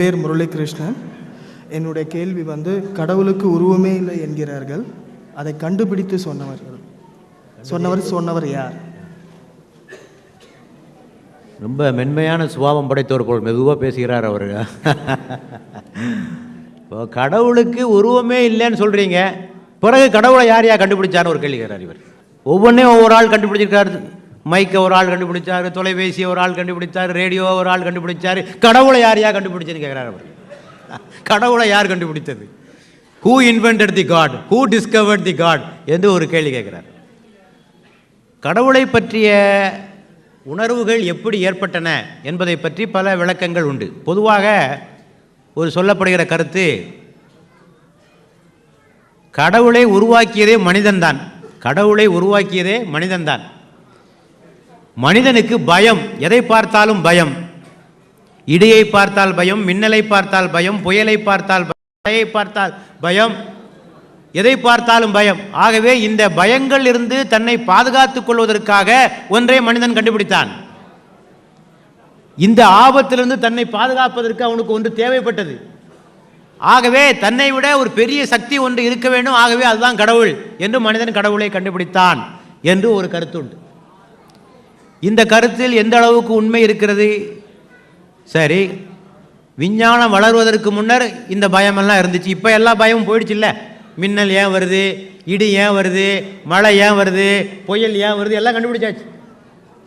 பேர் முரளிகிருஷ்ணன். என்னுடைய கேள்வி வந்து கடவுளுக்கு உருவமே இல்லை என்கிறார்கள். அதை கண்டுபிடித்து சொன்னவர்கள். சொன்னவர் சொன்னவர் யார்? ரொம்ப மென்மையான சுபாவம் படைத்தவர் போல் மெதுவாக பேசுகிறார் அவர். இப்போ கடவுளுக்கு உருவமே இல்லைன்னு சொல்கிறீங்க பிறகு கடவுளை யார் யார் கண்டுபிடிச்சான்னு ஒரு கேள்வி கேட்கிறார் இவர். ஒவ்வொன்றையும் ஒவ்வொரு ஆள் கண்டுபிடிச்சிருக்காரு மைக்கை ஒரு ஆள் கண்டுபிடிச்சார் தொலைபேசியை ஒரு ஆள் கண்டுபிடிச்சார் ரேடியோ ஒரு ஆள் கண்டுபிடிச்சார் கடவுளை யார் யார் கண்டுபிடிச்சதுன்னு கேட்குறாரு அவர். கடவுளை யார் கண்டுபிடித்தது? Who invented the god who discovered the god என்று ஒரு கேள்வி கேட்குறார் கடவுளை பற்றிய உணர்வுகள் எப்படி ஏற்பட்டன என்பதை பற்றி பல விளக்கங்கள் உண்டு. பொதுவாக ஒரு சொல்லப்படுகிற கருத்து கடவுளை உருவாக்கியதே மனிதன்தான். கடவுளை உருவாக்கியதே மனிதன்தான். மனிதனுக்கு பயம். எதை பார்த்தாலும் பயம்? இடியை பார்த்தால் பயம் மின்னலை பார்த்தால் பயம் புயலை பார்த்தால் மழையை பார்த்தால் பயம். எதை பார்த்தாலும் பயம்? ஆகவே இந்த பயங்கள் இருந்து தன்னை பாதுகாத்துக் கொள்வதற்காக ஒன்றை மனிதன் கண்டுபிடித்தான். இந்த ஆபத்திலிருந்து தன்னை பாதுகாப்பதற்கு அவனுக்கு ஒன்று தேவைப்பட்டது. ஆகவே தன்னை விட ஒரு பெரிய சக்தி ஒன்று இருக்க வேண்டும். ஆகவே அதுதான் கடவுள் என்று மனிதன் கடவுளை கண்டுபிடித்தான் என்று ஒரு கருத்து உண்டு. இந்த கருத்தில் எந்த அளவுக்கு உண்மை இருக்கிறது? சரி. விஞ்ஞானம் வளர்வதற்கு முன்னர் இந்த பயமெல்லாம் இருந்துச்சு. இப்போ எல்லா பயமும் போயிடுச்சு இல்லை மின்னல் ஏன் வருது? இடி ஏன் வருது? மழை ஏன் வருது? புயல் ஏன் வருது? எல்லாம் கண்டுபிடிச்சாச்சு.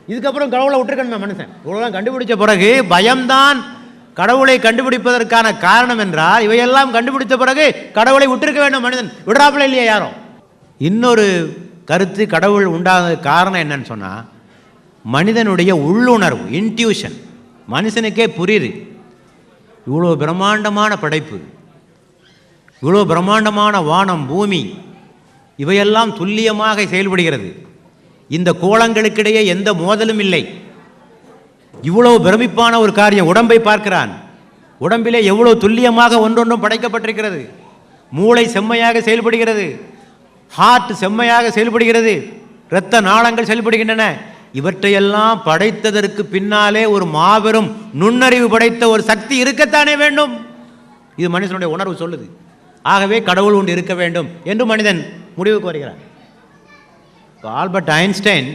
இதுக்கப்புறம் கடவுளை விட்டுருக்கணுமே மனுஷன். இவ்வளோலாம் கண்டுபிடிச்ச பிறகு பயம்தான் கடவுளை கண்டுபிடிப்பதற்கான காரணம் என்றால் இவையெல்லாம் கண்டுபிடித்த பிறகு கடவுளை விட்டுருக்க வேண்டும் மனிதன். விடுறாப்புல இல்லையா யாரும்? இன்னொரு கருத்து கடவுள் உண்டாக காரணம் என்னன்னு சொன்னால் மனிதனுடைய உள்ளுணர்வு இன்ட்யூஷன் மனுஷனுக்கே புரியுது. இவ்வளோ பிரம்மாண்டமான படைப்பு இவ்வளோ பிரம்மாண்டமான வானம் பூமி இவையெல்லாம் துல்லியமாக செயல்படுகிறது. இந்த கோலங்களுக்கிடையே எந்த மோதலும் இல்லை. இவ்வளோ பிரமிப்பான ஒரு காரியம் உடம்பை பார்க்கிறான். உடம்பிலே எவ்வளோ துல்லியமாக ஒன்றொன்றும் படைக்கப்பட்டிருக்கிறது. மூளை செம்மையாக செயல்படுகிறது. ஹார்ட் செம்மையாக செயல்படுகிறது. இரத்த நாளங்கள் செயல்படுகின்றன. இவற்றையெல்லாம் படைத்ததற்கு பின்னாலே ஒரு மாபெரும் நுண்ணறிவு படைத்த ஒரு சக்தி இருக்கத்தானே வேண்டும்? இது மனுஷனுடைய உணர்வு சொல்லுது. ஆகவே கடவுள் ஒன்று இருக்க வேண்டும் என்று மனிதன் முடிவுக்கு வருகிறார் ஆல்பர்ட் ஐன்ஸ்டைன்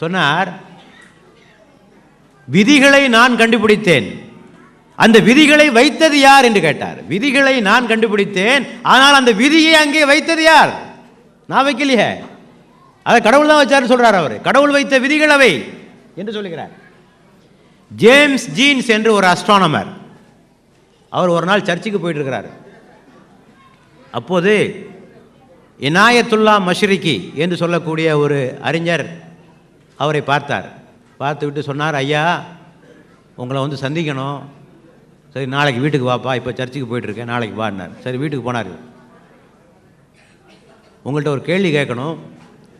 சொன்னார் விதிகளை நான் கண்டுபிடித்தேன். அந்த விதிகளை வைத்தது யார் என்று கேட்டார். விதிகளை நான் கண்டுபிடித்தேன். ஆனால் அந்த விதியை அங்கே வைத்தது யார்? நான் வைக்கலையே. அதை கடவுள் தான் வச்சாருன்னு சொல்றார் அவர். கடவுள் வைத்த விதிகள் அவை என்று சொல்லுகிறார். ஜேம்ஸ் ஜீன்ஸ் என்று ஒரு அஸ்ட்ரானமர் அவர் ஒரு நாள் சர்ச்சுக்கு போயிட்டு இருக்கிறார் அப்போது இனாயத்துல்லா மஷ்ரிக்கி என்று சொல்லக்கூடிய ஒரு அறிஞர் அவரை பார்த்தார். பார்த்து விட்டு சொன்னார் ஐயா உங்களை வந்து சந்திக்கணும். சரி நாளைக்கு வீட்டுக்கு வாப்பா இப்போ சர்ச்சுக்கு போயிட்டுருக்கேன் நாளைக்கு வாடினார் சரி வீட்டுக்கு போனார். உங்கள்கிட்ட ஒரு கேள்வி கேட்கணும்.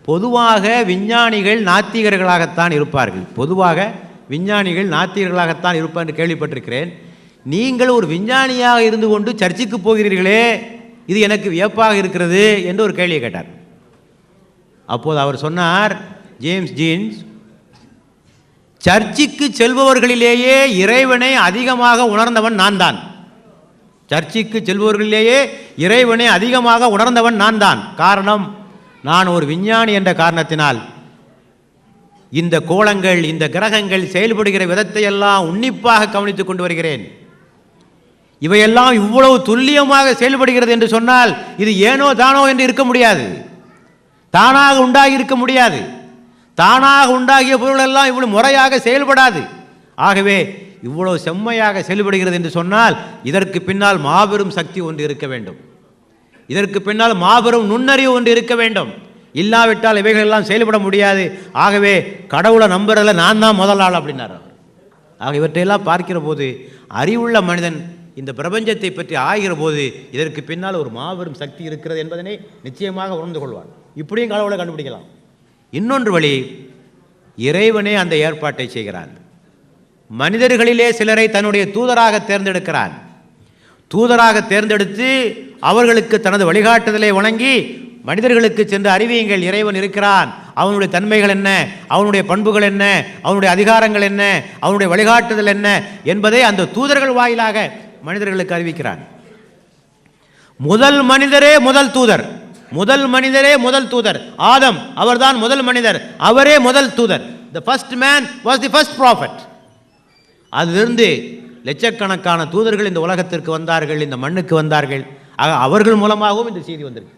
பொதுவாக விஞ்ஞானிகள் நாத்திகர்களாகத்தான் இருப்பார்கள். பொதுவாக விஞ்ஞானிகள் நாத்திகர்களாகத்தான் இருப்பார் என்று கேள்விப்பட்டிருக்கிறேன். நீங்கள் ஒரு விஞ்ஞானியாக இருந்து கொண்டு சர்ச்சுக்கு போகிறீர்களே இது எனக்கு வியப்பாக இருக்கிறது என்று ஒரு கேள்வியை கேட்டார். அப்போது அவர் சொன்னார் ஜேம்ஸ் ஜீன்ஸ் சர்ச்சுக்கு செல்பவர்களிலேயே இறைவனை அதிகமாக உணர்ந்தவன் நான் தான் சர்ச்சுக்கு செல்பவர்களிலேயே இறைவனை அதிகமாக உணர்ந்தவன் நான் தான் காரணம் நான் ஒரு விஞ்ஞானி என்ற காரணத்தினால் இந்த கோலங்கள் இந்த கிரகங்கள் செயல்படுகிற விதத்தை எல்லாம் உன்னிப்பாக கவனித்துக் கொண்டு வருகிறேன். இவையெல்லாம் இவ்வளவு துல்லியமாக செயல்படுகிறது என்று சொன்னால் இது ஏனோ தானோ என்று இருக்க முடியாது. தானாக உண்டாகி இருக்க முடியாது. தானாக உண்டாகிய பொருள் எல்லாம் இவ்வளவு முறையாக செயல்படாது. ஆகவே இவ்வளவு செம்மையாக செயல்படுகிறது என்று சொன்னால் இதற்கு பின்னால் மாபெரும் சக்தி ஒன்று இருக்க வேண்டும். இதற்கு பின்னால் மாபெரும் நுண்ணறிவு ஒன்று இருக்க வேண்டும். இல்லாவிட்டால் இவைகள் எல்லாம் செயல்பட முடியாது. ஆகவே கடவுளை நம்புறதில் நான் தான் முதல் ஆள் அப்படின்னார் அவர். ஆக இவற்றையெல்லாம் பார்க்கிற போது அறிவுள்ள மனிதன் இந்த பிரபஞ்சத்தை பற்றி ஆகிற போது இதற்கு பின்னால் ஒரு மாபெரும் சக்தி இருக்கிறது என்பதனை நிச்சயமாக உணர்ந்து கொள்வார் இப்படியும் கடவுளை கண்டுபிடிக்கலாம். இன்னொன்று வழி இறைவனே அந்த ஏற்பாட்டை செய்கிறான். மனிதர்களிலே சிலரை தன்னுடைய தூதராக தேர்ந்தெடுக்கிறான். தூதராக தேர்ந்தெடுத்து அவர்களுக்கு தனது வழிகாட்டுதலை வணங்கி மனிதர்களுக்கு சென்று அறிவியுங்கள் இறைவன் இருக்கிறான். அவனுடைய தன்மைகள் என்ன? அவனுடைய பண்புகள் என்ன? அவனுடைய அதிகாரங்கள் என்ன? அவனுடைய வழிகாட்டுதல் என்ன? என்பதை அந்த தூதர்கள் வாயிலாக மனிதர்களுக்கு அறிவிக்கிறான் முதல் மனிதரே முதல் தூதர். முதல் மனிதரே முதல் தூதர். ஆதம் அவர்தான் முதல் மனிதர். அவரே முதல் தூதர். The first man was the first prophet அதிலிருந்து லட்சக்கணக்கான தூதர்கள் இந்த உலகத்திற்கு வந்தார்கள் இந்த மண்ணுக்கு வந்தார்கள். ஆக அவர்கள் மூலமாகவும் இந்த செய்தி வந்திருக்கு.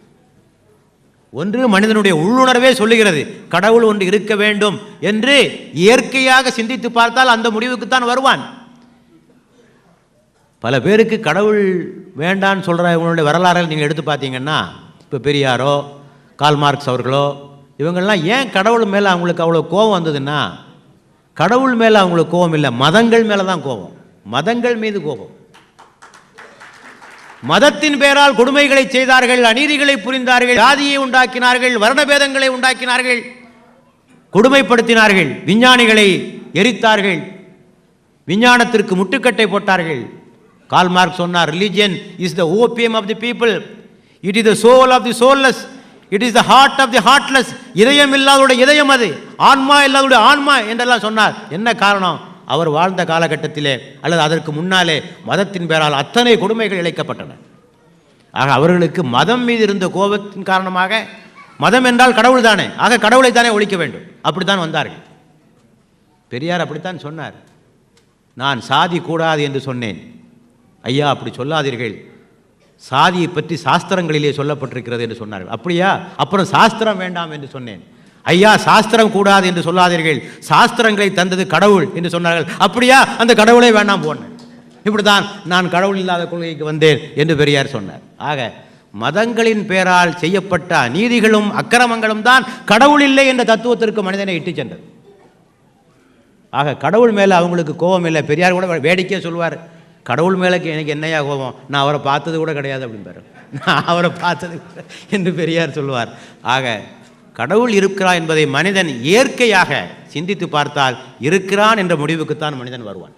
ஒன்று மனிதனுடைய உள்ளுணர்வே சொல்லுகிறது கடவுள் ஒன்று இருக்க வேண்டும் என்று இயற்கையாக சிந்தித்து பார்த்தால் அந்த முடிவுக்குத்தான் வருவான். பல பேருக்கு கடவுள் வேண்டான்னு சொல்கிறவங்களுடைய வரலாறுகள் நீங்கள் எடுத்து பார்த்தீங்கன்னா இப்போ பெரியாரோ கால் மார்க்ஸ் அவர்களோ இவங்கள்லாம் ஏன் கடவுள் மேலே அவங்களுக்கு அவ்வளோ கோபம் வந்ததுன்னா கடவுள் மேலே அவங்களுக்கு கோபம் இல்லை மதங்கள் மேலே தான் கோபம். மதங்கள் மீது கோபம். மதத்தின் பெயரால் கொடுமைகளை செய்தார்கள் அநீதிகளை புரிந்தார்கள் ஜாதியை உண்டாக்கினார்கள் வர்ணபேதங்களை உண்டாக்கினார்கள் கொடுமைப்படுத்தினார்கள் விஞ்ஞானிகளை எரித்தார்கள் விஞ்ஞானத்திற்கு முட்டுக்கட்டை போட்டார்கள். கால் மார்க் சொன்னார் religion is the opium of the people it is the soul of the soulless it is the heart of the heartless இதயம் இல்லாதோட இதயம் அது. ஆன்மா இல்லாதோட ஆன்மா என்றெல்லாம் சொன்னார். என்ன காரணம்? அவர் வாழ்ந்த காலகட்டத்திலே அல்லது அதற்கு முன்னாலே மதத்தின் பெயரால் அத்தனை கொடுமைகள் இழைக்கப்பட்டன. ஆக அவர்களுக்கு மதம் மீது இருந்த கோபத்தின் காரணமாக மதம் என்றால் கடவுள் தானே ஆக கடவுளை தானே ஒழிக்க வேண்டும். அப்படித்தான் வந்தார்கள். பெரியார் அப்படித்தான் சொன்னார். நான் சாதி கூடாது என்று சொன்னேன். ஐயா அப்படி சொல்லாதீர்கள். சாதியை பற்றி சாஸ்திரங்களிலே சொல்லப்பட்டிருக்கிறது என்று சொன்னார்கள். அப்படியா? அப்புறம் சாஸ்திரம் வேண்டாம் என்று சொன்னேன். ஐயா சாஸ்திரம் கூடாது என்று சொல்லாதீர்கள். சாஸ்திரங்களை தந்தது கடவுள் என்று சொன்னார்கள். அப்படியா? அந்த கடவுளே வேண்டாம் போனேன். இப்படிதான் நான் கடவுள் இல்லாத கொள்கைக்கு வந்தேன் என்று பெரியார் சொன்னார். ஆக மதங்களின் பெயரால் செய்யப்பட்ட அநீதிகளும் அக்கிரமங்களும் தான் கடவுள் இல்லை என்ற தத்துவத்திற்கு மனிதனை இட்டுச் சென்றது. ஆக கடவுள் மேலே அவங்களுக்கு கோபம் இல்லை. பெரியார் கூட வேடிக்கையாக சொல்லுவார். கடவுள் மேலே எனக்கு என்னையா கோபம்? நான் அவரை பார்த்தது கூட கிடையாது அப்படின்பாரு நான் அவரை பார்த்தது என்று பெரியார் சொல்லுவார். ஆக கடவுள் இருக்கிறான் என்பதை மனிதன் இயற்கையாக சிந்தித்து பார்த்தால் இருக்கிறான் என்ற முடிவுக்குத்தான் மனிதன் வருவான்.